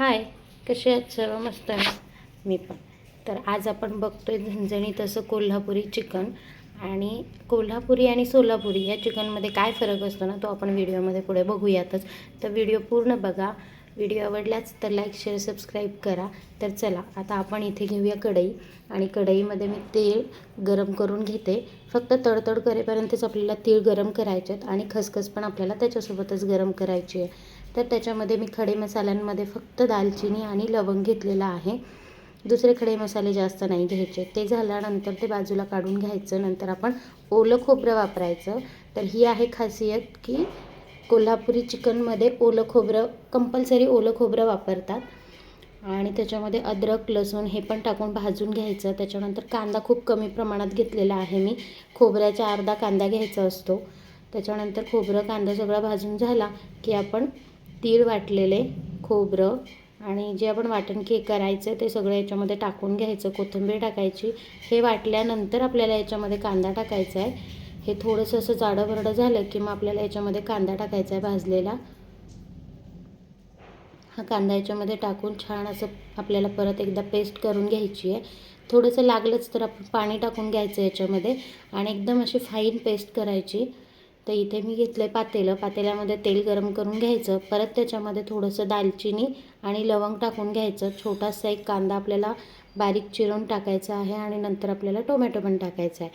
हाय कसे आहेत सर्व? मस्त आहे मी पण. तर आज आपण बघतोय झणझणीत असं कोल्हापुरी चिकन आणि कोल्हापुरी आणि सोलापुरी या चिकनमध्ये काय फरक असतो ना तो आपण व्हिडिओमध्ये पुढे बघूयातच. तर व्हिडिओ पूर्ण बघा. व्हिडिओ आवडलाच तर लाईक शेअर सबस्क्राईब करा. तर चला आता आपण इथे घेऊया कढई. आणि कढईमध्ये मी तेल गरम करून घेते. फक्त तडतड करेपर्यंतच आपल्याला तीळ गरम करायचे आहेत आणि खसखस पण आपल्याला त्याच्यासोबतच गरम करायची आहे. तर त्याच्यामध्ये मी खडे मसाल्यांमध्ये फक्त दालचिनी आणि लवंग घेतलेलं आहे. दुसरे खडे मसाले जास्त नाही घ्यायचे. ते झाल्यानंतर ते बाजूला काढून घ्यायचं. नंतर आपण ओलं खोबरं वापरायचं. तर ही आहे खासियत की कोल्हापुरी चिकनमध्ये ओलं खोबरं कंपल्सरी ओलं खोबरं वापरतात. आणि त्याच्यामध्ये अद्रक लसूण हे पण टाकून भाजून घ्यायचं. त्याच्यानंतर कांदा खूप कमी प्रमाणात घेतलेला आहे मी. खोबऱ्याचा अर्धा कांदा घ्यायचा असतो. त्याच्यानंतर खोबरं कांदा सगळा भाजून झाला की आपण तीळ वाटलेले खोबरं आणि जे आपण वाटण के करायचं ते सगळं याच्यामध्ये टाकून घ्यायचं. कोथिंबीर टाकायची. हे वाटल्यानंतर आपल्याला याच्यामध्ये कांदा टाकायचा आहे. हे थोडंसं असं जाडंभरडं झालं की मग आपल्याला याच्यामध्ये कांदा टाकायचा आहे भाजलेला. हा कांदा याच्यामध्ये टाकून छान असं आपल्याला परत एकदा पेस्ट करून घ्यायची आहे. थोडंसं लागलंच तर आपण पाणी टाकून घ्यायचं याच्यामध्ये आणि एकदम अशी फाईन पेस्ट करायची. तर इथे मी घेतलं आहे पातेलं. पातेल्यामध्ये तेल गरम करून घ्यायचं. परत त्याच्यामध्ये थोडंसं दालचिनी आणि लवंग टाकून घ्यायचं. छोटासा एक कांदा आपल्याला बारीक चिरून टाकायचा आहे आणि नंतर आपल्याला टोमॅटो पण टाकायचा आहे.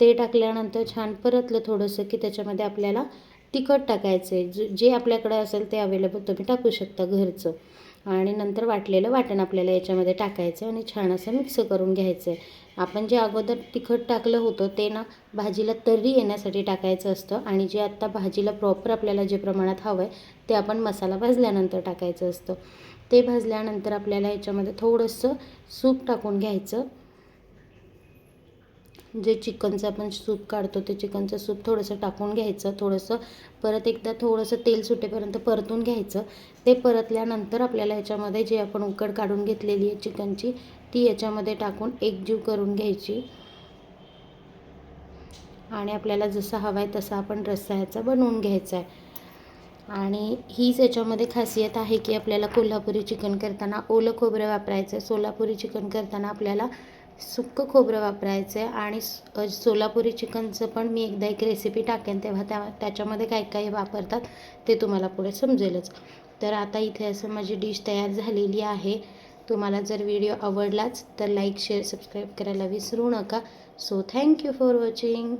ते टाकल्यानंतर छान परतलं थोडंसं की त्याच्यामध्ये आपल्याला तिखट टाकायचं आहे जे आपल्याकडे असेल ते अवेलेबल तुम्ही टाकू शकता घरचं. आणि नंतर वाटलेलं वाटण आपल्याला याच्यामध्ये टाकायचं आणि छान असं मिक्स करून घ्यायचं आहे आपण जे अगोदर तिखट टाकलं होतं ते ना भाजीला तर्री येण्यासाठी टाकायचं असतं आणि जे आत्ता भाजीला प्रॉपर आपल्याला जे प्रमाणात हवं आहे ते आपण मसाला भाजल्यानंतर टाकायचं असतं. ते भाजल्यानंतर आपल्याला याच्यामध्ये थोडंसं सूप टाकून घ्यायचं. जे चिकनचं आपण सूप काढतो ते चिकनचं सूप थोडंसं टाकून घ्यायचं थोडंसं परत एकदा थोडंसं तेल सुटेपर्यंत परतून घ्यायचं. ते परतल्यानंतर आपल्याला याच्यामध्ये जे आपण उकड काढून घेतलेली आहे चिकनची ती याच्यामध्ये टाकून एकजीव करून घ्यायची. आणि आपल्याला जसं हवा आहे तसा आपण रस्सा ह्याचा बनवून घ्यायचा आहे आणि हीच याच्यामध्ये खासियत आहे की आपल्याला कोल्हापुरी चिकन करताना ओलं खोबरं वापरायचं आहे सोलापुरी चिकन करताना आपल्याला सुक्कं खोबरं वापरायचं आहे आणि सोलापुरी चिकनचं पण मी एकदा एक रेसिपी टाकेन तेव्हा त्या त्याच्यामध्ये काय काय वापरतात ते तुम्हाला पुढे समजेलच. तर आता इथे असं माझी डिश तयार झालेली आहे. तुम्हाला जर व्हिडिओ आवडलाच तर लाईक शेअर सबस्क्राईब करायला विसरू नका. So thank you for watching